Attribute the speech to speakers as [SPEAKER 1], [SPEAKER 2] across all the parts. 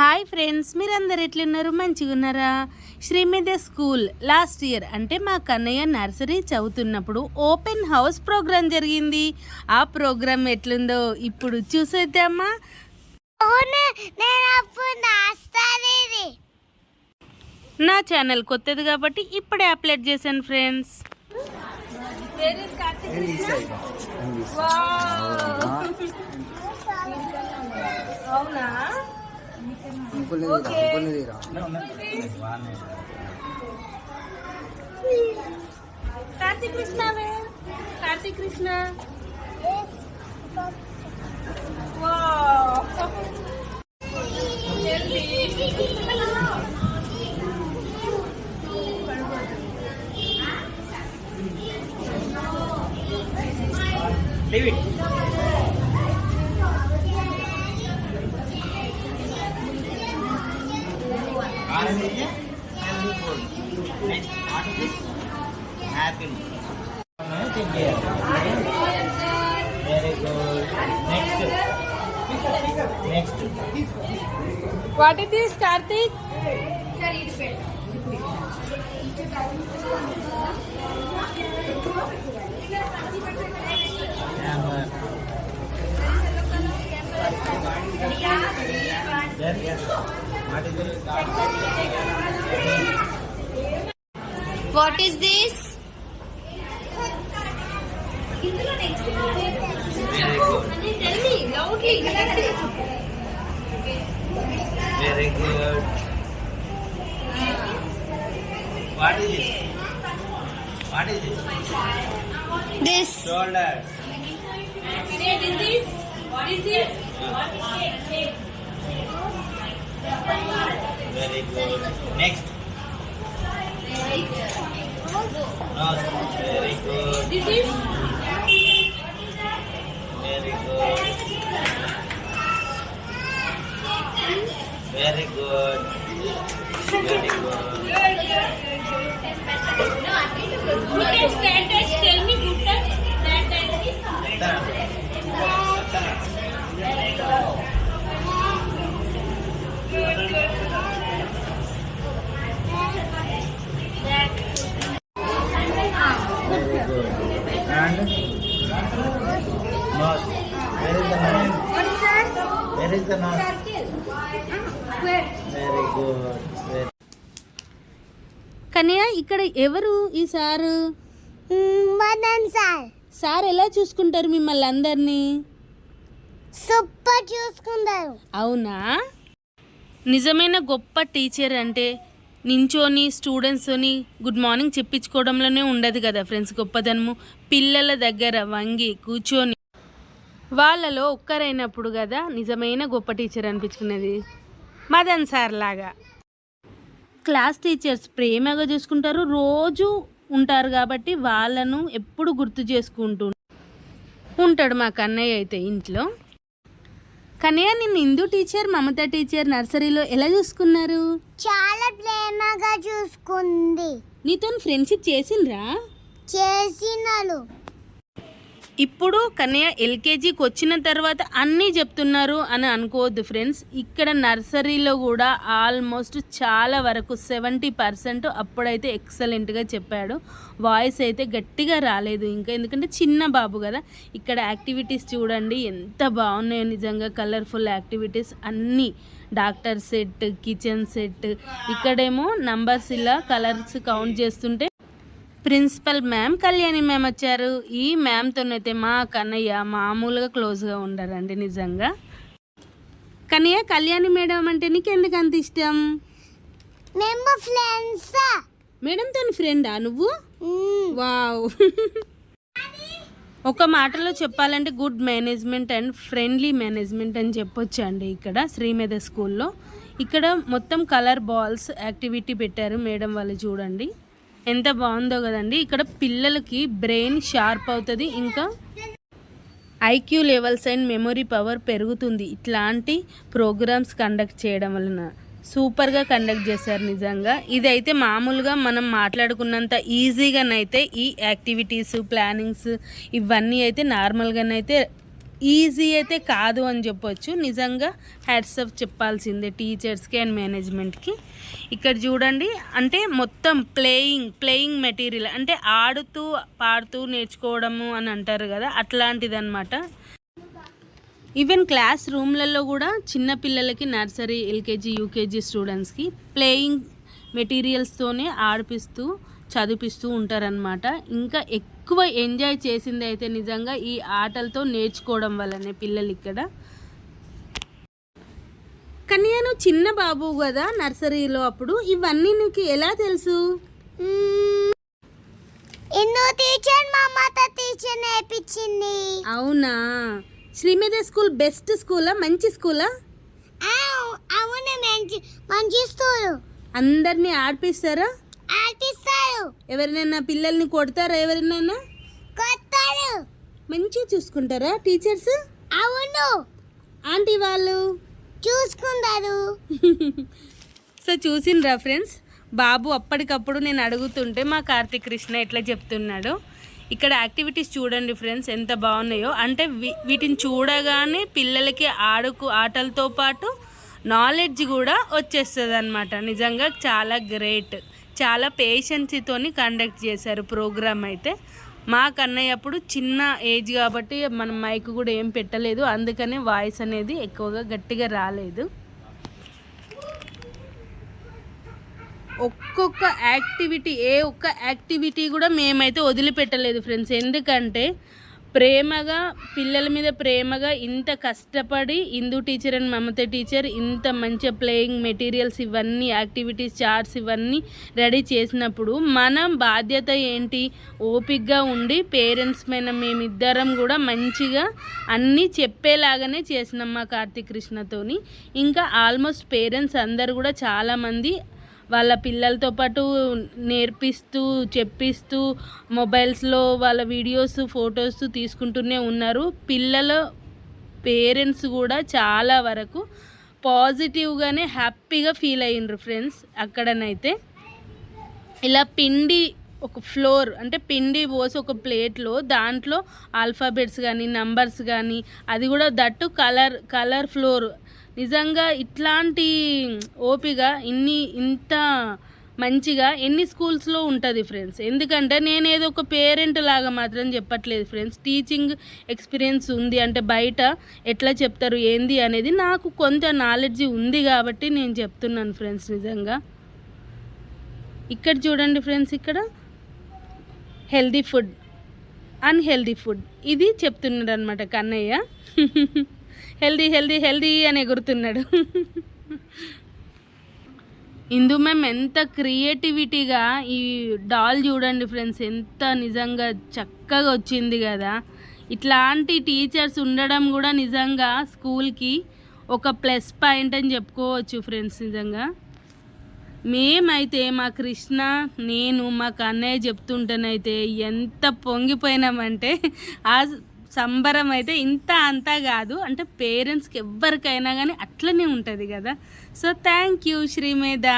[SPEAKER 1] Hi friends మీరందరు ఎట్లున్నారు? మంచిగా ఉన్నారా? శ్రీమేధ స్కూల్ లాస్ట్ ఇయర్ అంటే మా కన్నయ్య నర్సరీ చదువుతున్నప్పుడు ఓపెన్ హౌస్ ప్రోగ్రాం జరిగింది. ఆ ప్రోగ్రాం ఎట్లుందో ఇప్పుడు చూసేద్దామా? నా ఛానల్ కొత్తది కాబట్టి ఇప్పుడే అప్లోడ్ చేశాను ఫ్రెండ్స్. అవునా? हमको
[SPEAKER 2] नहीं दे रहा हमको नहीं दे रहा।
[SPEAKER 1] कार्तिक कृष्णा में। Karthik Krishna. Karthik Krishna Karthik Krishna
[SPEAKER 3] very good next next
[SPEAKER 1] what is this Karthik
[SPEAKER 4] What is this?
[SPEAKER 3] Very good. What is this? What is this?
[SPEAKER 4] This.
[SPEAKER 3] What is this? What is this? What is this? Very good. Next. Very good. Very good. Very
[SPEAKER 1] good. Very good. You Good. Good. tell me good touch. That. Very good.
[SPEAKER 3] Nose. Where is the nose? Where is the nose? Very good. Very
[SPEAKER 1] Kannaiah ఇక్కడ ఎవరు ఈ sir
[SPEAKER 4] Madan sir
[SPEAKER 1] sir ఎలా చూసుకుంటారు మిమ్మల్ని అందరినీ
[SPEAKER 4] super చూసుకుంటారు
[SPEAKER 1] అవునా నిజమైన గొప్ప టీచర్ అంటే నించోని స్టూడెంట్స్తోని గుడ్ మార్నింగ్ చెప్పించుకోవడంలోనే ఉండదు కదా ఫ్రెండ్స్. గొప్పదనము పిల్లల దగ్గర వంగి కూర్చొని వాళ్ళలో ఒక్కరైనప్పుడు కదా నిజమైన గొప్ప టీచర్ అనిపించుకునేది. మదన్ సార్ లాగా. క్లాస్ టీచర్స్ ప్రేమగా చూసుకుంటారు రోజు ఉంటారు కాబట్టి వాళ్ళను ఎప్పుడు గుర్తు చేసుకుంటూ ఉంటాడు మా కన్నయ్య అయితే ఇంట్లో. కన్నయ్య నిన్ను హిందూ టీచర్ మమత టీచర్ నర్సరీలో ఎలా చూసుకున్నారు?
[SPEAKER 4] చాలా ప్రేమగా చూసుకుంది.
[SPEAKER 1] నీతో ఫ్రెండ్షిప్ చేసిండ్రా?
[SPEAKER 4] చేసినారు.
[SPEAKER 1] ఇప్పుడు కన్నయ్య ఎల్కేజీకి వచ్చిన తర్వాత అన్నీ చెప్తున్నారు అని అనుకోవద్దు ఫ్రెండ్స్. ఇక్కడ నర్సరీలో కూడా ఆల్మోస్ట్ చాలా వరకు సెవెంటీ పర్సెంట్ అప్పుడైతే ఎక్సలెంట్గా చెప్పాడు. వాయిస్ అయితే గట్టిగా రాలేదు ఇంకా. ఎందుకంటే చిన్న బాబు కదా. ఇక్కడ యాక్టివిటీస్ చూడండి ఎంత బాగున్నాయో నిజంగా. కలర్ఫుల్ యాక్టివిటీస్ అన్నీ. Doctor set kitchen set. ఇక్కడేమో నంబర్స్ ఇలా కలర్స్ కౌంట్ చేస్తుంటే ప్రిన్సిపల్ మ్యామ్ కళ్యాణి మ్యామ్ వచ్చారు. ఈ మ్యామ్తోనైతే మా కన్నయ్య మామూలుగా క్లోజ్గా ఉండరండి నిజంగా. కన్నయ్య కళ్యాణి మేడం అంటే నీకు ఎందుకు అంత ఇష్టం?
[SPEAKER 4] మేము ఫ్రెండ్స్
[SPEAKER 1] మేడంతో ఫ్రెండా నువ్వు? వావ్. ఒక మాటలో చెప్పాలంటే good management and friendly management అని చెప్పొచ్చు అండి ఇక్కడ శ్రీమేధ స్కూల్లో. ఇక్కడ మొత్తం కలర్ బాల్స్ యాక్టివిటీ పెట్టారు మేడం వాళ్ళు చూడండి. ఎంత బాగుందో కదండి. ఇక్కడ పిల్లలకి బ్రెయిన్ షార్ప్ అవుతుంది ఇంకా IQ levels and memory power పెరుగుతుంది. ఇట్లాంటి ప్రోగ్రామ్స్ కండక్ట్ చేయడం వలన సూపర్గా కండక్ట్ చేశారు నిజంగా. ఇదైతే మామూలుగా మనం మాట్లాడుకున్నంత ఈజీగానైతే ఈ యాక్టివిటీస్ ప్లానింగ్స్ ఇవన్నీ అయితే నార్మల్గానైతే ఈజీ అయితే కాదు అని చెప్పొచ్చు. నిజంగా హ్యాట్స్ ఆఫ్ చెప్పాల్సిందే టీచర్స్కి అండ్ మేనేజ్మెంట్కి. ఇక్కడ చూడండి అంటే మొత్తం ప్లేయింగ్ ప్లేయింగ్ మెటీరియల్ అంటే ఆడుతూ పాడుతూ నేర్చుకోవడము అని అంటారు కదా అట్లాంటిది అనమాట ఈవెన్ క్లాస్ రూమ్లలో కూడా చిన్న పిల్లలకి నర్సరీ ఎల్కేజీ యూకేజీ స్టూడెంట్స్కి ప్లేయింగ్ మెటీరియల్స్తోనే ఆడిపిస్తూ చదివిపిస్తూ ఉంటారనమాట ఇంకా ఎక్కువ ఎంజాయ్ చేసింది అయితే నిజంగా ఈ ఆటలతో నేర్చుకోవడం వల్లనే పిల్లలు ఇక్కడ. కన్యాను చిన్న బాబు కదా నర్సరీలో అప్పుడు. ఇవన్నీ నీకు ఎలా తెలుసు?
[SPEAKER 4] ఎన్నో టీచర్ మా మాత టీచర్ నేర్పించింది.
[SPEAKER 1] అవునా? శ్రీమతి స్కూల్ బెస్ట్ స్కూలా? మంచి స్కూలా?
[SPEAKER 4] అవు- అవును మంచి మంచి స్కూలు.
[SPEAKER 1] అందరినీ ఆడిపిస్తారా? ఎవరినైనా పిల్లల్ని కొడతారా ఎవరినైనా?
[SPEAKER 4] కొత్తారు
[SPEAKER 1] మంచిగా చూసుకుంటారా టీచర్స్?
[SPEAKER 4] అవును.
[SPEAKER 1] ఆంటీ వాళ్ళు?
[SPEAKER 4] చూసుకుంటారు
[SPEAKER 1] సో చూసిండ్రా ఫ్రెండ్స్? బాబు అప్పటికప్పుడు నేను అడుగుతుంటే మా కార్తీక్ కృష్ణ ఎట్లా చెప్తున్నాడు? ఇక్కడ యాక్టివిటీస్ చూడండి ఫ్రెండ్స్ ఎంత బాగున్నాయో. అంటే వీటిని చూడగానే పిల్లలకి ఆడుకు ఆటలతో పాటు నాలెడ్జ్ కూడా వచ్చేస్తుంది అనమాట నిజంగా చాలా గ్రేట్. చాలా పేషెన్సీతోని కండక్ట్ చేశారు ప్రోగ్రామ్ అయితే. మా కన్నయ్య అప్పుడు చిన్న ఏజ్ కాబట్టి మనం మైక్ కూడా ఏం పెట్టలేదు. అందుకనే వాయిస్ అనేది ఎక్కువగా గట్టిగా రాలేదు. ఒక్కొక్క యాక్టివిటీ ఏ ఒక్క యాక్టివిటీ కూడా మేమైతే వదిలిపెట్టలేదు ఫ్రెండ్స్ ఎందుకంటే ప్రేమగా పిల్లల మీద ప్రేమగా ఇంత కష్టపడి Indu teacher and Mamata teacher ఇంత మంచిగా ప్లేయింగ్ మెటీరియల్స్ ఇవన్నీ యాక్టివిటీస్ చార్ట్స్ ఇవన్నీ రెడీ చేసినప్పుడు మనం బాధ్యత ఏంటి? ఓపిక్గా ఉండి పేరెంట్స్ మీద మేమిద్దరం కూడా మంచిగా అన్నీ చెప్పేలాగానే చేసినాం మా కార్తీక్ కృష్ణతోని ఇంకా ఆల్మోస్ట్ పేరెంట్స్ అందరు కూడా చాలామంది వాళ్ళ పిల్లలతో పాటు నేర్పిస్తూ చెప్పిస్తూ మొబైల్స్లో వాళ్ళ వీడియోస్ ఫొటోస్ తీసుకుంటూనే ఉన్నారు. పిల్లల పేరెంట్స్ కూడా చాలా వరకు పాజిటివ్గానే హ్యాపీగా ఫీల్ అయ్యిండ్రు ఫ్రెండ్స్ అక్కడనైతే. ఇలా పిండి ఒక ఫ్లోర్ అంటే పిండి పోసి ఒక ప్లేట్లో దాంట్లో ఆల్ఫాబెట్స్ కానీ నంబర్స్ కానీ అది కూడా దట్టు కలర్ కలర్ ఫ్లోర్. నిజంగా ఇట్లాంటి ఓపిక ఇన్ని ఇంత మంచిగా ఎన్ని స్కూల్స్లో ఉంటుంది ఫ్రెండ్స్? ఎందుకంటే నేను ఏదో ఒక పేరెంట్ లాగా మాత్రం చెప్పట్లేదు ఫ్రెండ్స్. టీచింగ్ ఎక్స్పీరియన్స్ ఉంది అంటే బయట ఎట్లా చెప్తారు ఏంది అనేది నాకు కొంత నాలెడ్జ్ ఉంది కాబట్టి నేను చెప్తున్నాను ఫ్రెండ్స్ నిజంగా. ఇక్కడ చూడండి ఫ్రెండ్స్ ఇక్కడ. Healthy food. Unhealthy food. ఇది చెప్తున్నాడు అనమాట కన్నయ్య. హెల్దీ హెల్దీ హెల్దీ అని ఎగురుతున్నాడు ఇందు మేము ఎంత క్రియేటివిటీగా ఈ డాల్ చూడండి ఫ్రెండ్స్ ఎంత నిజంగా చక్కగా వచ్చింది కదా. ఇట్లాంటి టీచర్స్ ఉండడం కూడా నిజంగా స్కూల్కి ఒక ప్లస్ పాయింట్ అని చెప్పుకోవచ్చు ఫ్రెండ్స్ నిజంగా. మేమైతే మా కృష్ణ నేను మా కన్నయ్య చెప్తుంటేనైతే ఎంత పొంగిపోయినామంటే ఆ సంబరం అయితే ఇంత అంతా కాదు. అంటే పేరెంట్స్కి ఎవ్వరికైనా కానీ అట్లనే ఉంటుంది కదా. So thank you Srimedha.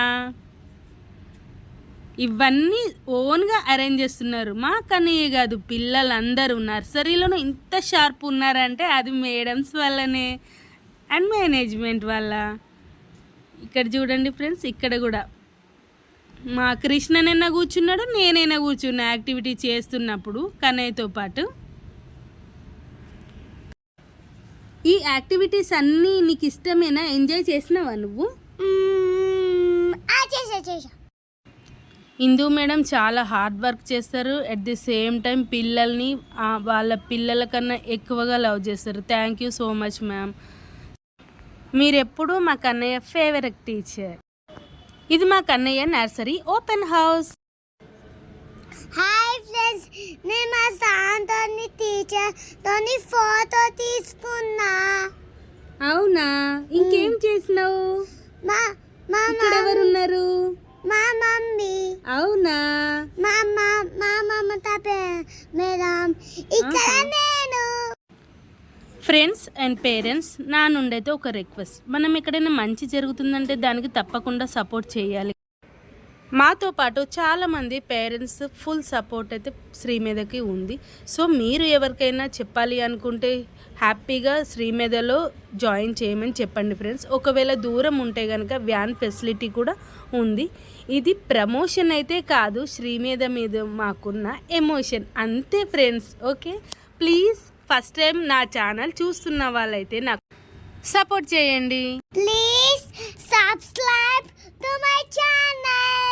[SPEAKER 1] ఇవన్నీ ఓన్గా అరేంజ్ చేస్తున్నారు. మా కన్నయ్య కాదు పిల్లలందరూ నర్సరీలోనూ ఇంత షార్ప్ ఉన్నారంటే అది మేడమ్స్ వల్లనే అండ్ మేనేజ్మెంట్ వల్ల. ఇక్కడ చూడండి ఫ్రెండ్స్ ఇక్కడ కూడా. మా కృష్ణనైనా కూర్చున్నాడు నేనైనా కూర్చున్నా యాక్టివిటీ చేస్తున్నప్పుడు కన్నయ్యతో పాటు. ఈ యాక్టివిటీస్ అన్నీ నీకు ఇష్టమేనా? ఎంజాయ్ చేసినావా నువ్వు?
[SPEAKER 4] మ్మ్. ఆ చేసా చేసా
[SPEAKER 1] హిందూ మేడం చాలా హార్డ్ వర్క్ చేస్తారు. అట్ ది సేమ్ టైం పిల్లల్ని వాళ్ళ పిల్లల కన్నా ఎక్కువగా లవ్ చేస్తారు. Thank you so much ma'am మీరు ఎప్పుడు మా కన్నయ్య ఫేవరెట్ టీచర్ ఇది మా కన్నయ్య నర్సరీ ఓపెన్ హౌస్
[SPEAKER 4] నేను మా సాంతోని టీచర్ తోని ఫోటో తీసుకున్నా.
[SPEAKER 1] అవునా? ఇంకేం చేసినావు?
[SPEAKER 4] మా మా
[SPEAKER 1] ఇక్కడ ఎవరున్నారు
[SPEAKER 4] మా మమ్మీ.
[SPEAKER 1] అవునా?
[SPEAKER 4] మా మా మా మమత మేడం. ఇక్కడ నేను.
[SPEAKER 1] ఫ్రెండ్స్ అండ్ పేరెంట్స్ నా నుండైతే ఒక రిక్వెస్ట్ మనం ఎక్కడైనా మంచి జరుగుతుందంటే దానికి తప్పకుండా సపోర్ట్ చేయాలి. మాతో పాటు చాలామంది పేరెంట్స్ ఫుల్ సపోర్ట్ అయితే శ్రీమేధకి ఉంది. సో మీరు ఎవరికైనా చెప్పాలి అనుకుంటే హ్యాపీగా శ్రీమేధలో జాయిన్ చేయమని చెప్పండి ఫ్రెండ్స్. ఒకవేళ దూరం ఉంటే కనుక వ్యాన్ ఫెసిలిటీ కూడా ఉంది. ఇది ప్రమోషన్ అయితే కాదు శ్రీమేధ మీద మాకున్న ఎమోషన్. అంతే friends okay? Please first time నా ఛానల్ చూస్తున్న వాళ్ళైతే నాకు సపోర్ట్ చేయండి.
[SPEAKER 4] Please subscribe to my channel.